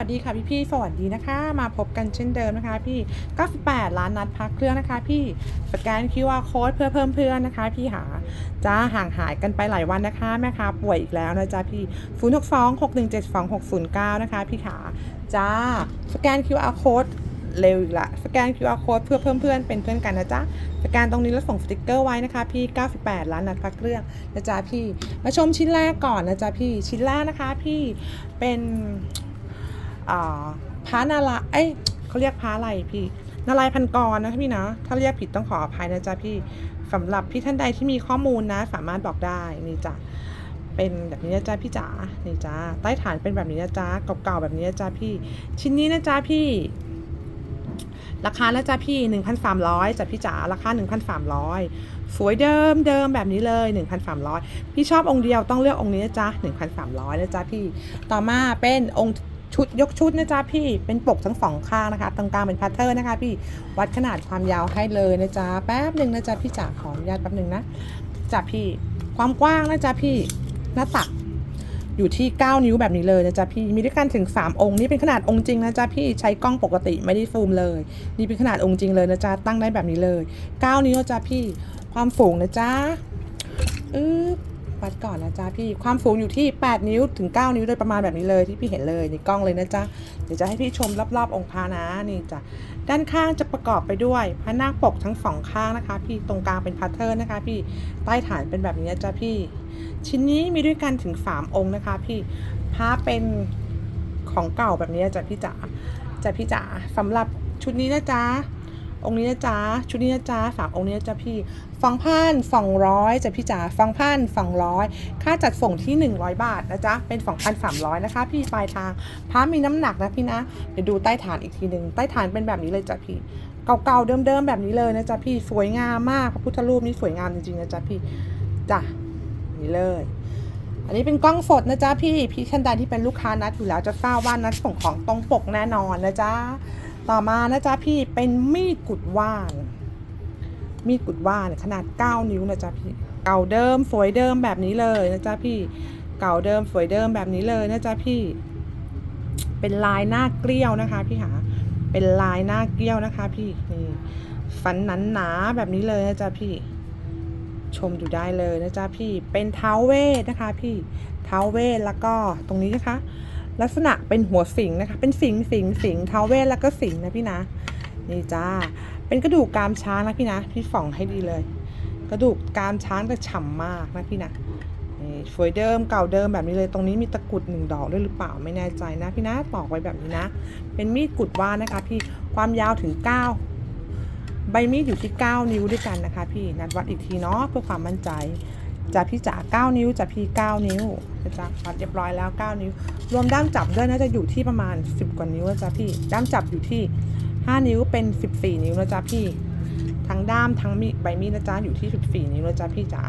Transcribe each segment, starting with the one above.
สวัสดีค่ะพี่พี่สวัสดีนะคะ มาพบกันเช่นเดิมนะคะ พี่98ล้านนัดพักเครื่องนะคะ พี่สแกน QR code เพื่อเพิ่มเพื่อนนะคะ พี่หาจ้าห่างหายกันไปหลายวันนะคะแม่ค้าป่วยอีกแล้วนะจ๊ะพี่ 0 6 2 6 1 7 2 6 0 9 นะคะ พี่ขาจ้าสแกน QR code เร็วอีกละสแกน QR code เพื่อเพิ่มเพื่อนเป็นเพื่อนกันนะจ๊ะสแกนตรงนี้แล้วส่งสติกเกอร์ไว้นะคะพี่ 98 ล้านนัดพักเครื่องนะจ๊ะพี่ มาชมชิ้นแรกก่อนนะจ๊ะพี่ชิ้นแรกนะคะ พี่เป็น พระนาลายเอ้ยเขาเรียกพระอะไรพี่ นาลายพันกรนะพี่นะ ถ้าเรียกผิดต้องขออภัยนะจ๊ะพี่สำหรับพี่ท่านใดที่มีข้อมูลนะ สามารถบอกได้นี่จ้ะเป็นแบบนี้นะจ๊ะพี่จ๋านี่จ้าใต้ฐานเป็นแบบนี้นะจ๊ะเก่าๆแบบนี้นะจ๊ะพี่ ชิ้นนี้นะจ๊ะพี่ราคานะจ๊ะพี่ 1,300จ้ะพี่จ๋าราคา 1,300 สวยเดิมเดิมแบบนี้เลย 1,300 พี่ชอบองค์เดียวต้องเลือกองค์นี้นะจ๊ะ1,300นะจ๊ะพี่ ต่อมาเป็นองค์ ชุดยกชุดนะจ๊ะพี่เป็นปกทั้งสองข้างนะคะตรงกลางเป็นพาร์ทเทอร์นะคะ พี่วัดขนาดความยาวให้เลยนะจ๊ะแป๊บหนึ่งนะจ๊ะพี่จ๋าขออนุญาตแป๊บหนึ่งนะจ๊ะพี่ความกว้างนะจ๊ะพี่หน้าตักอยู่ที่ 9 นิ้วแบบนี้เลยนะจ๊ะพี่ มีด้วยกันถึง 3 องค์ นี่เป็นขนาดองค์จริงนะจ๊ะพี่ ใช้กล้องปกติไม่ได้ซูมเลย นี่เป็นขนาดองค์จริงเลยนะจ๊ะ ตั้งได้แบบนี้เลย 9 นิ้วนะจ๊ะพี่ ความสูงนะจ๊ะ อึ๊บ วัดก่อนนะจ๊ะพี่ความสูงอยู่ที่ 8 นิ้วถึง 9 นิ้วโดยประมาณแบบนี้เลยที่พี่เห็นเลยในกล้องเลยนะจ๊ะเดี๋ยวจะให้พี่ชมรอบๆองค์พระนะนี่จ้ะด้านข้างจะประกอบไปด้วยพระนาคปกทั้งสองข้างนะคะ พี่ตรงกลางเป็นพาร์ทเทอร์นะคะ พี่ใต้ฐานเป็นแบบนี้นะจ๊ะพี่ ชิ้นนี้มีด้วยกันถึง 3 องค์นะคะ พี่พระเป็นของเก่าแบบนี้จ้ะพี่จ๋าจ้ะพี่จ๋าสำหรับชุดนี้นะจ๊ะ องค์นี้นะจ๊ะชุดนี้นะจ๊ะสามองค์นี้นะจ๊ะพี่ฟังพันสองร้อยจ้ะพี่จ๋าฟังพันสองร้อยค่าจัดส่งที่ 100 บาทนะจ๊ะเป็นสองพันสามร้อยนะคะ พี่ปลายทางพระมีน้ำหนักนะพี่นะเดี๋ยวดูใต้ฐานอีกทีหนึ่งใต้ฐานเป็นแบบนี้เลยจ้ะพี่เก่าๆเดิมๆแบบนี้เลยนะจ๊ะพี่สวยงามมากพระพุทธรูปนี่สวยงามจริงๆนะจ๊ะพี่จ้ะนี่เลยอันนี้เป็นกล้องสดนะจ๊ะพี่พี่ท่านใดที่เป็นลูกค้านัดอยู่แล้วจะทราบว่านัดส่งของตรงปกแน่นอนนะจ๊ะ ต่อมานะจ๊ะพี่เป็นมีดกุดว่าน มีดกุดว่านขนาด 9 นิ้วนะจ๊ะพี่ เก่าเดิมสวยเดิมแบบนี้เลยนะจ๊ะพี่ เก่าเดิมสวยเดิมแบบนี้เลยนะจ๊ะพี่ เป็นลายหน้าเกลี้ยวนะคะพี่หา เป็นลายหน้าเกลี้ยวนะคะ พี่นี่ฟันหนันหนาแบบนี้เลยนะจ๊ะพี่ ชมอยู่ได้เลยนะจ๊ะพี่ เป็นเท้าเวทนะคะ พี่ เท้าเวทแล้วก็ตรงนี้นะคะ ลักษณะเป็นหัวสิงนะคะ เป็นสิงสิงสิงเท้าเวทแล้วก็สิงนะพี่นะ นี่จ้า เป็นกระดูกกรามช้างนะพี่นะ พี่ส่องให้ดีเลย กระดูกกรามช้างจะฉ่ำมากนะพี่นะนี่สวยเดิมเก่าเดิมแบบนี้เลยตรงนี้มีตะกุดหนึ่งดอกด้วยหรือเปล่าไม่แน่ใจนะพี่นะตอกไว้แบบนี้นะ เป็นมีดกุดว่านนะคะ พี่ความยาวถึง 9 ใบมีดอยู่ที่ 9 นิ้วด้วยกันนะคะ พี่นัดวัดอีกทีเนาะเพื่อความมั่นใจ จะพี่จ๋า9 นิ้วจะพี่ 9 นิ้วจ๊ะวัดเรียบร้อยแล้ว 9 นิ้ว รวมด้ามจับด้วยน่าจะอยู่ที่ประมาณ 10 กว่านิ้วนะจ๊ะพี่ด้ามจับอยู่ที่ 5 นิ้วเป็น 14 นิ้วนะจ๊ะพี่ทั้งด้ามทั้งมีใบมีดนะจ๊ะอยู่ที่ 14 นิ้วนะจ๊ะพี่จ๋า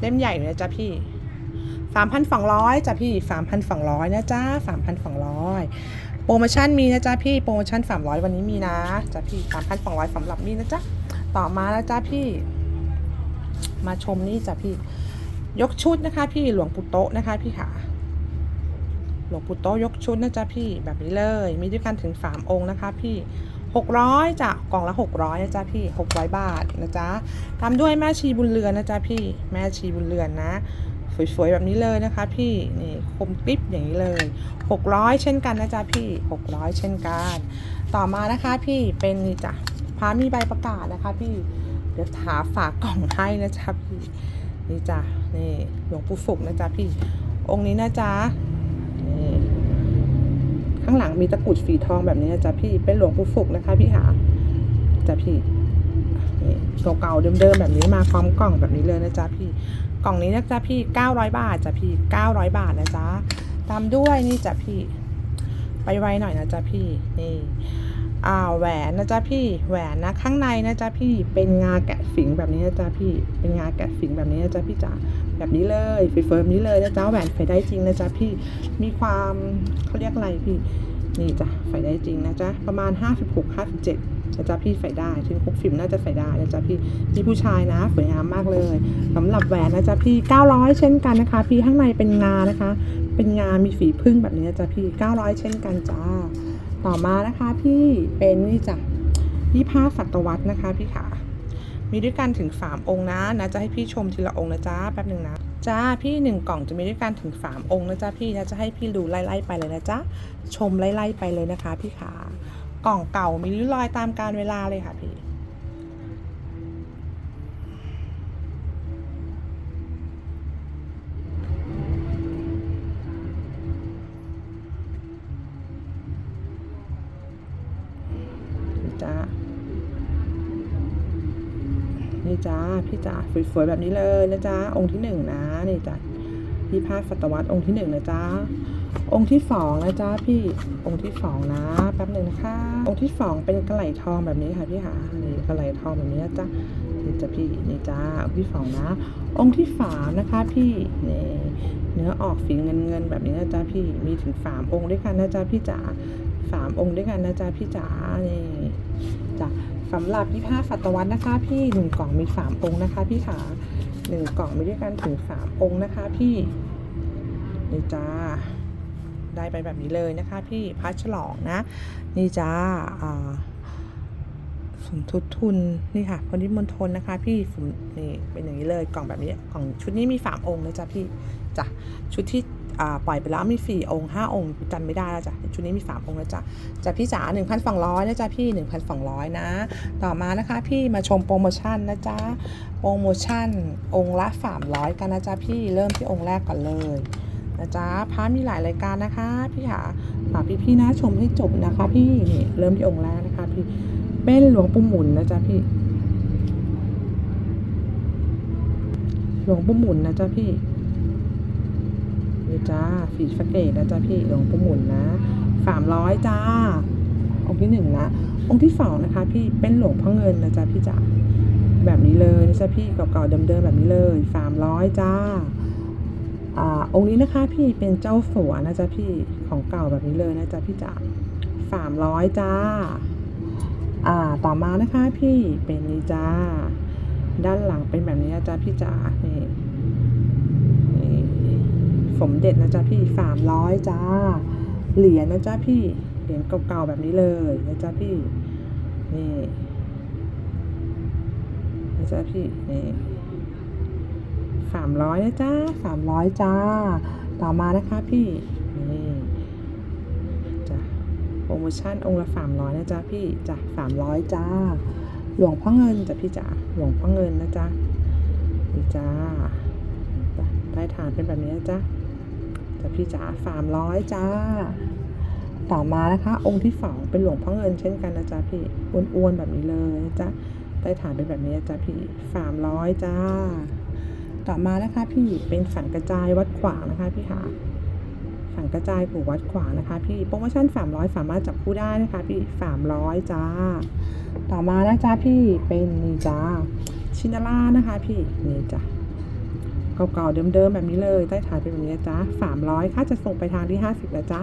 เล่มใหญ่เลยนะจ๊ะพี่3,200จ้ะพี่3,200นะจ๊ะ3,200โปรโมชั่นมีนะจ๊ะพี่โปรโมชั่น300วันนี้มีนะจ๊ะพี่3,200สำหรับมีนะจ๊ะต่อมานะจ๊ะพี่ มาชมนี่จ้ะพี่ ยกชุดนะคะ พี่หลวงปู่โตะนะคะ พี่ค่ะ หลวงปู่โตะยกชุดนะจ๊ะพี่แบบนี้เลย มีด้วยกันถึง3องค์นะคะ พี่600จ้ะกล่องละ600นะจ๊ะพี่600บาทนะจ๊ะตามด้วยแม่ชีบุญเรือนนะจ๊ะพี่แม่ชีบุญเรือนนะสวยๆแบบนี้เลยนะคะพี่นี่คมกริบอย่างนี้เลย 600 เช่นกันนะจ๊ะพี่ 600 เช่นกัน ต่อมานะคะพี่เป็นนี่จ้ะพามีใบประกาศนะคะพี่ เดี๋ยวหาฝากกล่องให้นะจ๊ะพี่นี่จ้ะนี่หลวงปู่สุกนะจ๊ะพี่องค์นี้นะจ๊ะนี่ข้างหลังมีตะกุดฝีทองแบบนี้นะจ๊ะพี่เป็นหลวงปู่สุกนะคะ พี่หาจ้ะพี่เก่าๆเดิมๆแบบนี้มาพร้อมกล่องแบบนี้เลยนะจ๊ะพี่กล่องนี้นะจ๊ะพี่ 900 บาทจ้ะพี่ 900 บาทนะจ๊ะตามด้วยนี่จ้ะพี่ ไปไวหน่อยนะจ๊ะพี่นี่ แหวนนะจ๊ะพี่แหวนนะข้างในนะจ๊ะพี่เป็นงาแกะฝิงแบบนี้นะจ๊ะพี่เป็นงาแกะฝิงแบบนี้นะจ๊ะพี่จ๋าแบบนี้เลยเฟิร์มนี้เลยนะจ๊ะแหวนใส่ได้จริงนะจ๊ะพี่มีความเขาเรียกอะไรพี่นี่จ้ะใส่ได้จริงนะจ๊ะประมาณ 56 57นะจ๊ะพี่ใส่ได้ถึง6ฟิล์มน่าจะใส่ได้นะจ๊ะพี่พี่ผู้ชายนะสวยงามมากเลยสำหรับแหวนนะจ๊ะพี่ 900 เช่นกันนะคะ พี่ข้างในเป็นงานะคะ เป็นงามีฝีพึ่งแบบนี้นะจ้ะพี่ 900 เช่นกันจ้า ต่อมานะคะพี่เป็นนี่จ้ะยี่ผ้าสัตวรรษนะคะพี่ขามีด้วยกันถึง 3 องค์นะนะจะให้พี่ชมทีละองค์นะจ้าแป๊บหนึ่งนะจ้าพี่หนึ่งกล่องจะมีด้วยกันถึง 3 องค์นะจ้าพี่นะจะให้พี่ดูไล่ๆไปเลยนะจ๊ะชมไล่ๆไปเลยนะคะ พี่ขากล่องเก่ามีริ้วรอยตามการเวลาเลยค่ะพี่ จ้านี่จ้าพี่จ๋าสวยๆแบบนี้เลยนะจ๊ะองค์ที่หนึ่งนะนี่จ้ะพี่ภาสัตวรรษองค์ที่หนึ่งนะจ๊ะองค์ที่สองนะจ๊ะพี่องค์ที่สองนะแป๊บหนึ่งนะคะองค์ที่สองเป็นกระไหลทองแบบนี้ค่ะพี่หานี่กระไหลทองแบบนี้นะจ๊ะนี่จ้ะพี่นี่จ้าองค์ที่สองนะ องค์ที่สามนะคะพี่นี่เนื้อออกสีเงินเงินๆแบบนี้นะจ๊ะพี่มีถึงสามองค์ด้วยกันนะจ๊ะพี่จ๋า สามองค์ด้วยกันนะจ๊ะพี่จ๋านี่จ้ะสำหรับยี่ห้าศตวรรษนะคะ พี่หนึ่งกล่องมีสามองค์นะคะ พี่ขาหนึ่งกล่องมีด้วยกันถึงสามองค์นะคะ พี่นี่จ้าได้ไปแบบนี้เลยนะคะ พี่พัชฉลองนะ นี่จ้าอ่าสมทบทุนนี่ค่ะพนิมณฑลนะคะ พี่สมนี่เป็นอย่างนี้เลยกล่องแบบนี้กล่องชุดนี้มีสามองค์นะจ๊ะพี่จ้ะชุดที่ ปล่อยไปแล้วมีสี่องค์ห้าองค์จำไม่ได้แล้วจ้ะชุดนี้มีสามองค์นะจ๊ะจ้ะพี่จ๋า1,200นะจ๊ะพี่1,200นะ ต่อมานะคะพี่มาชมโปรโมชั่นนะจ๊ะโปรโมชั่นองค์ละ300กันนะจ๊ะพี่เริ่มที่องค์แรกก่อนเลยนะจ๊ะพระมีหลายรายการนะคะพี่ค่ะฝากพี่ๆนะชมให้จบนะคะ พี่นี่เริ่มที่องค์แรกนะคะพี่เป็นหลวงปู่หมุนนะจ๊ะพี่หลวงปู่หมุนนะจ๊ะพี่ี่จ้าสีสะเกตนะจ๊ะพี่หลวงปู่หมุนนะสามร้อยจ้า องค์ที่หนึ่งนะองค์ที่สองนะคะ พี่เป็นหลวงพ่อเงินนะจ๊ะพี่จ๋าแบบนี้เลยนะจ๊ะพี่เก่าๆเดิมๆแบบนี้เลยสามร้อยจ้าอ่าองค์นี้นะคะ พี่เป็นเจ้าสัวนะจ๊ะพี่ของเก่าแบบนี้เลยนะจ๊ะพี่จ๋าสามร้อยจ้าอ่าต่อมานะคะ พี่เป็นนี่จ้าด้านหลังเป็นแบบนี้นะจ๊ะพี่จ๋านี่ มเด็จนะจ๊ะพี่สามร้อยจ้า เหรียญนะจ๊ะพี่ เหรียญเก่าๆแบบนี้เลยนะจ๊ะพี่ นี่นะจ๊ะพี่ นี่สามร้อยนะจ๊ะสามร้อยจ้า ต่อมานะคะพี่ นี่จ้ะโปรโมชั่นองค์ละสามร้อยนะจ๊ะพี่จ้ะสามร้อยจ้า หลวงพ่อเงินจ้ะพี่จ๋า หลวงพ่อเงินนะจ๊ะนี่จ้าได้ฐานเป็นแบบนี้นะจ๊ะ จ้ะพี่จ๋าสามร้อยจ้า ต่อมานะคะ องค์ที่สองเป็นหลวงพ่อเงินเช่นกันนะจ๊ะพี่อ้วนๆแบบนี้เลยนะจ๊ะใต้ฐานเป็นแบบนี้นะจ๊ะพี่สามร้อยจ้า ต่อมานะคะ พี่เป็นสังกระจายวัดขวางนะคะพี่ค่ะสังกระจายของวัดขวางนะคะ พี่โปรโมชั่นสามร้อยสามารถจับคู่ได้นะคะ พี่สามร้อยจ้า ต่อมานะจ๊ะพี่เป็นนี่จ้าชินาร่านะคะ พี่นี่จ้ะ เก่าๆเดิมๆแบบนี้เลย ใต้ฐานเป็นแบบนี้นะจ๊ะสามร้อยค่าจะส่งไปทางที่ห้าสิบนะจ๊ะ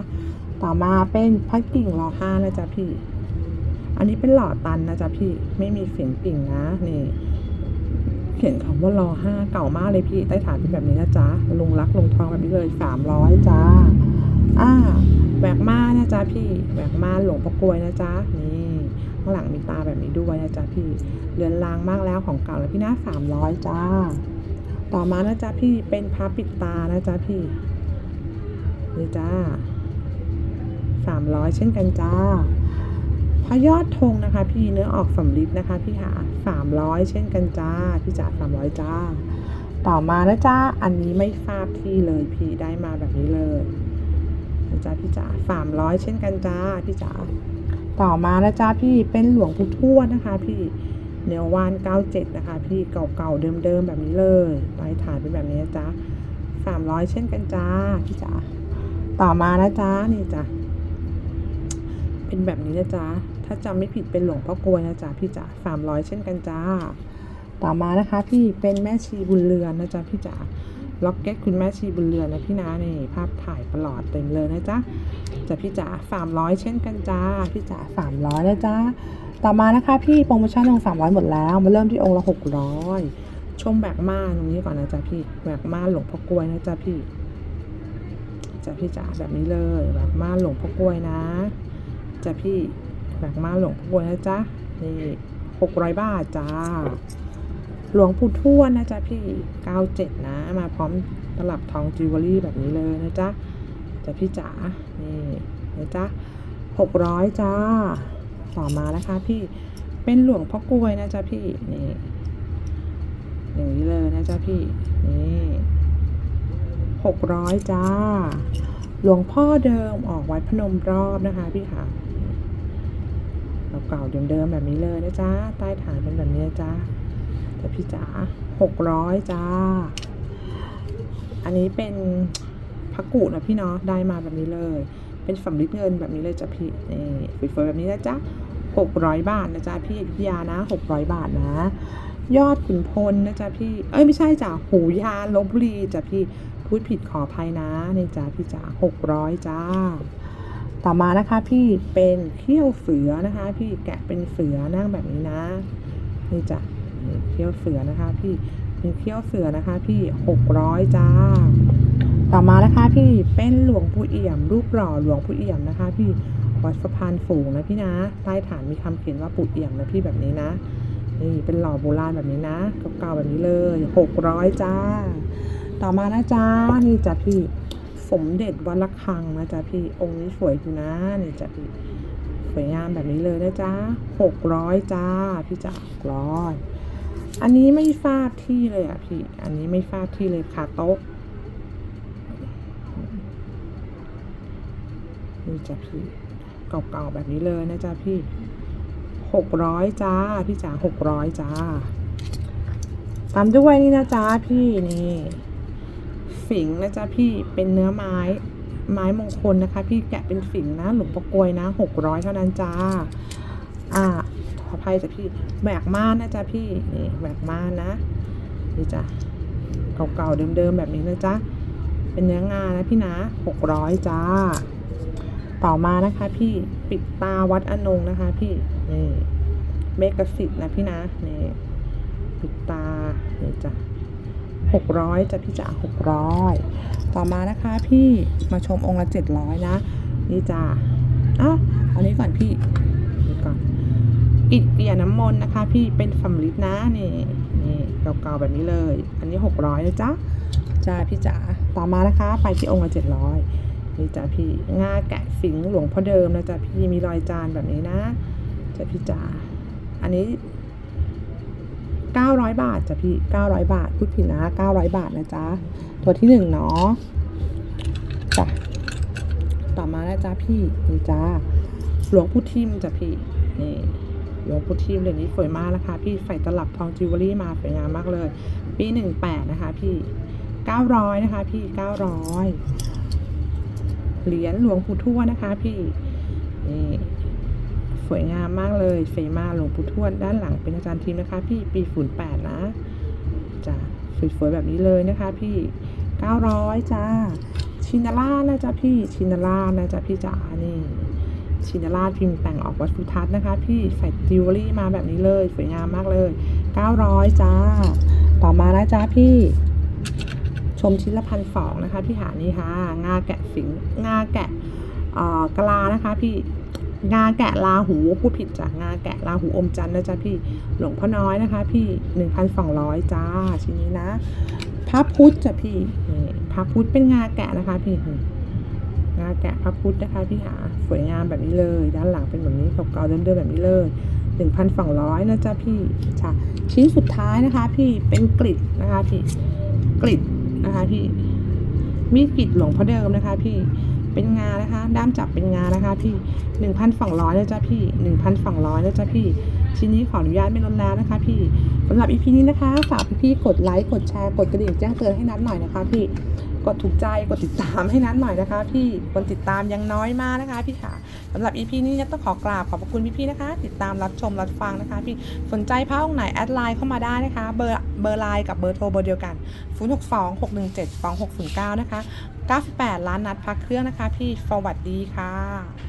ต่อมาเป็นพัดกิ่งรอห้านะจ๊ะพี่ อันนี้เป็นหล่อตันนะจ๊ะพี่ไม่มีเสียงกิ่งนะนี่ เขียนคำว่ารอห้าเก่ามากเลยพี่ใต้ฐานเป็นแบบนี้นะจ๊ะลงรักลงทองแบบนี้เลยสามร้อยจ้าอ่าแหวกม่านะจ๊ะพี่แหวกม่าหลวงพ่อกวยนะจ๊ะนี่ข้างหลังมีตาแบบนี้ด้วยนะจ๊ะพี่เรือนรางมากแล้วของเก่าแล้วพี่นะสามร้อยจ้า ต่อมานะจ๊ะพี่เป็นพระปิดตานะจ๊ะพี่นี่จ้าสามร้อยเช่นกันจ้าพระยอดธงนะคะ พี่เนื้อออกสำลิดนะคะพี่หาสามร้อยเช่นกันจ้าพี่จ๋าสามร้อยจ้า ต่อมานะจ้าอันนี้ไม่ทราบที่เลยพี่ได้มาแบบนี้เลยนะจ้าพี่จ๋าสามร้อยเช่นกันจ้าพี่จ๋าต่อมานะจ้าพี่เป็นหลวงปู่ทวดนะคะ พี่เนววานเก้าเจ็ดนะคะ พี่เก่าๆเดิมๆแบบนี้เลย ฐานเป็นแบบนี้นะจ้าสามร้อยเช่นกันจ้าพี่จ๋าต่อมานะจ้านี่จ้าเป็นแบบนี้นะจ๊ะถ้าจำไม่ผิดเป็นหลวงพ่อกวยนะจ๊ะพี่จ๋าสามร้อยเช่นกันจ้า ต่อมานะคะ พี่เป็นแม่ชีบุญเรือนนะจ๊ะพี่จ๋าล็อกเก็ตคุณแม่ชีบุญเรือนนะพี่นานี่ภาพถ่ายประหลอดเต็มเลยนะจ๊ะจะพี่จ๋าสามร้อยเช่นกันจ้าพี่จ๋าสามร้อยนะจ๊ะต่อมานะคะพี่โปรโมชั่นองค์สามร้อยหมดแล้วมาเริ่มที่องค์ละหกร้อย ชมแบกม่าตรงนี้ก่อนนะจ๊ะพี่แบกม่าหลวงพ่อกล้วยนะจ๊ะพี่จะพี่จ๋าแบบนี้เลยแบบม่าหลวงพ่อกล้วยนะจะพี่แบบม่าหลวงพ่อกล้วยนะจ๊ะนี่หกร้อยบาทจ้าหลวงปู่ทวดนะจ๊ะพี่เก้าเจ็ดนะมาพร้อมตลับทองจิวเวลรี่แบบนี้เลยนะจ๊ะจะพี่จ๋านี่นะจ๊ะหกร้อยจ้าต่อมานะคะพี่เป็นหลวงพ่อกล้วยนะจ๊ะพี่นี่ อย่างนี้เลยนะจ๊ะพี่ นี่หกร้อยจ้า หลวงพ่อเดิมออกวัดพนมรอบนะคะพี่ค่ะเก่าๆเดิมๆแบบนี้เลยนะจ๊ะ ใต้ฐานเป็นแบบนี้จ๊ะแต่พี่จ๋าหกร้อยจ้า อันนี้เป็นพระกุนะพี่เนาะ ได้มาแบบนี้เลย เป็นสำลิดเงินแบบนี้เลยจ้ะพี่ นี่สวยๆแบบนี้นะจ๊ะหกร้อยบาทนะจ๊ะพี่อยุธยานะหกร้อยบาทนะ ยอดขุนพลนะจ๊ะพี่ เอ้ยไม่ใช่จ้ะหูยานลบบุรีจ้ะพี่ พูดผิดขออภัยนะนี่จ้ะพี่จ๋าหกร้อยจ้า ต่อมานะคะพี่เป็นเขี้ยวเสือนะคะ พี่แกะเป็นเสือนั่งแบบนี้นะนี่จ้ะเขี้ยวเสือนะคะ พี่เป็นเขี้ยวเสือนะคะ พี่หกร้อยจ้า ต่อมานะคะพี่เป็นหลวงปู่เอี่ยม รูปหล่อหลวงปู่เอี่ยมนะคะ พี่วัดสะพานฝูงนะพี่นะใต้ฐานมีคำเขียนว่าปู่เอี่ยมนะพี่แบบนี้นะ นี่เป็นหล่อโบราณแบบนี้นะเก่าๆแบบนี้เลยหกร้อยจ้า ต่อมานะจ๊ะนี่จ้ะพี่สมเด็จวัดระฆังนะจ๊ะพี่องค์นี้สวยอยู่นะนี่จ้ะพี่สวยงามแบบนี้เลยนะจ๊ะหกร้อยจ้าพี่จ๋าหกร้อยอันนี้ไม่ทราบที่เลยอะพี่ อันนี้ไม่ทราบที่เลยค่ะโต๊ะนี่จ้ะพี่เก่าๆแบบนี้เลยนะจ๊ะพี่ หกร้อยจ้า พี่จ๋าหกร้อยจ้า ตามด้วยนี่นะจ๊ะพี่นี่ฝิงนะจ๊ะพี่เป็นเนื้อไม้ไม้มงคลนะคะ พี่แกะเป็นฝิงนะ หลวงพ่อกวยนะหกร้อยเท่านั้นจ้า อ่าขออภัยจ้ะพี่แหวกม่านนะจ๊ะพี่นี่แหวกม่านนะนี่จ้ะเก่าๆเดิมๆแบบนี้นะจ๊ะเป็นเนื้องานะพี่นะหกร้อยจ้า ต่อมานะคะพี่ปิดตาวัดอนงนะคะพี่ นี่เมกะสิทธิ์นะพี่นะนี่ปิดตานี่จ้ะหกร้อยจะพี่จ๋าหกร้อยต่อมานะคะพี่มาชมองค์ละเจ็ดร้อยนะ นี่จ้าอ้าวอานี้ก่อนพี่นี่ก่อนอิดเปียน้ำมนต์นะคะ พี่เป็นสำลิดนะนี่นี่เก่าๆแบบนี้เลย อันนี้หกร้อยนะจ๊ะจ้าพี่จ๋าต่อมานะคะ ไปที่องค์ละเจ็ดร้อยนี่จ้าพี่งาแกะฝิ่งหลวงพ่อเดิมนะจ๊ะพี่มีรอยจานแบบนี้นะ จ้าพี่จ๋าอันนี้ 900 บาทจ้ะพี่900 บาทพูดผิดนะ900 บาทนะจ๊ะตัวที่หนึ่งเนาะจ้ะต่อมานะจ๊ะพี่นี่จ้าหลวงปู่ทิมจ้ะพี่นี่หลวงปู่ทิมเดี๋ยวนี้สวยมากนะคะ พี่ใส่ตลับทองจิวเวลรี่มาสวยงามมากเลย ปี18นะคะ พี่900นะคะ พี่900เหรียญหลวงปู่ทวดนะคะ พี่นี่ วยงามมากเลยเฟมาหลวงปู่ทวดด้านหลังเป็นอาจารย์ทีมนะคะ พี่ปีฝุ่นแปดนะจ้ะสวยๆแบบนี้เลยนะคะ พี่เก้าร้อยจ้าชินาร่านะจ๊ะพี่ชินาร่านะจ๊ะพี่จ๋านี่ชินาร่าพิมพ์แต่งออกวัดสุทัศนะคะ พี่ใส่จิวเวลรี่มาแบบนี้เลย สวยงามมากเลยเก้าร้อยจ้า ต่อมานะจ๊ะพี่ ชมชิ้นละพันสองนะคะ พี่หานี่ค่ะ งาแกะสิงงาแกะเอ่อกะลานะคะ พี่ งาแกะลาหูพูดผิดจ้ะงาแกะลาหูอมจันทร์นะจ๊ะพี่หลวงพ่อน้อยนะคะ พี่หนึ่งพันสองร้อยจ้าชิ้นนี้นะพระพุทธจ้ะพี่พระพุทธเป็นงาแกะนะคะ พี่งาแกะพระพุทธนะคะพี่หาสวยงามแบบนี้เลย ด้านหลังเป็นแบบนี้เก่าๆเดิมๆแบบนี้เลยหนึ่งพันสองร้อยนะจ๊ะพี่จ้ะชิ้นสุดท้ายนะคะ พี่เป็นกริดนะคะพี่กริดนะคะพี่มีดกริดหลวงพ่อเดิมนะคะ พี่ เป็นงานะคะ ด้ามจับเป็นงานะคะพี่หนึ่งพันสองร้อยนะจ๊ะพี่หนึ่งพันสองร้อยนะจ๊ะพี่ ชิ้นนี้ขออนุญาตไม่ลดแล้วนะคะ พี่สำหรับอีพีนี้นะคะฝากพี่ๆกดไลค์กดแชร์กดกระดิ่งแจ้งเตือนให้นัดหน่อยนะคะ พี่กดถูกใจกดติดตามให้นัดหน่อยนะคะ พี่คนติดตามยังน้อยมากนะคะ พี่ค่ะสำหรับอีพีนี้นัดต้องขอกราบขอบพระคุณพี่ๆนะคะ ติดตามรับชมรับฟังนะคะ พี่สนใจพระองค์ไหนแอดไลน์เข้ามาได้นะคะ เบอร์เบอร์ไลน์กับเบอร์โทรเบอร์เดียวกัน 0 6 2 6 1 7 2 6 0 9 นะคะ 98 ล้านนัดพักเครื่องนะคะพี่สวัสดีค่ะ